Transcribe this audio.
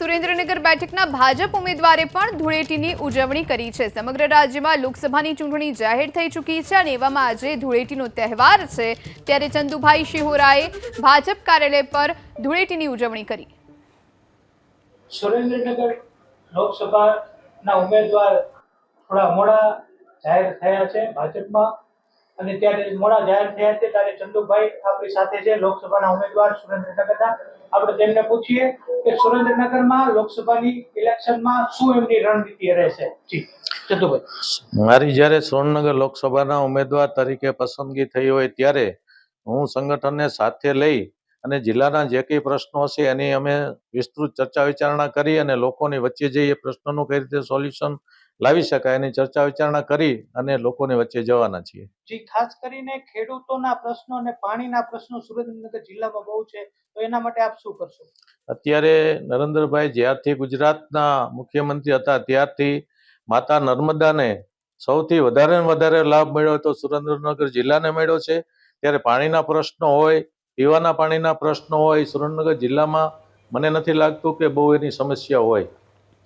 સુરેન્દ્રનગર બેઠકના ભાજપ ઉમેદવારે પણ ધૂળેટીની ઉજવણી કરી છે. સમગ્ર રાજ્યમાં લોકસભાની ચૂંટણી જાહેર થઈ ચૂકી છે અને એવામાં આજે ધૂળેટીનો તહેવાર છે ત્યારે ચંદુભાઈ શિહોરાએ ભાજપ કાર્યાલય પર ધૂળેટીની ઉજવણી કરી. સુરેન્દ્રનગર લોકસભાના ઉમેદવાર થોડા મોડા જાહેર થયા છે ભાજપમાં. અને ત્યારે મોડા જાહેર થયા છે, ત્યારે ચંદુભાઈ આપણી સાથે છે, લોકસભાના ઉમેદવાર સુરેન્દ્રનગરના. આપણે તેમને પૂછીએ કે સુરેન્દ્રનગરમાં લોકસભાની ઇલેક્શનમાં શું એમની રણનીતિ રહેશે? જી મારી જ્યારે સુરેન્દ્રનગર લોકસભાના ઉમેદવાર તરીકે પસંદગી થઈ હોય ત્યારે હું સંગઠનને સાથે લઈ અને જિલ્લાના જે કંઈ પ્રશ્નો છે એની અમે વિસ્તૃત ચર્ચા વિચારણા કરી અને લોકોની વચ્ચે જઈ એ પ્રશ્નોનું કઈ રીતે સોલ્યુશન લાવી શકાય એની ચર્ચા વિચારણા કરી અને લોકોની વચ્ચે જવાના છીએ. જી ખાસ કરીને ખેડૂતોના પ્રશ્નો અને પાણીના પ્રશ્નો સુરેન્દ્રનગર જિલ્લામાં બહુ છે તો એના માટે આપ શું કરશો? અત્યારે નરેન્દ્રભાઈ જ્યારથી ગુજરાતના મુખ્યમંત્રી હતા ત્યારથી માતા નર્મદાને સૌથી વધારે ને વધારે લાભ મળ્યો તો સુરેન્દ્રનગર જિલ્લાને મળ્યો છે. ત્યારે પાણીના પ્રશ્નો હોય પીવાના પાણીના પ્રશ્નો હોય સુરેન્દ્રનગર જિલ્લામાં મને નથી લાગતું કે બહુ એની સમસ્યા હોય.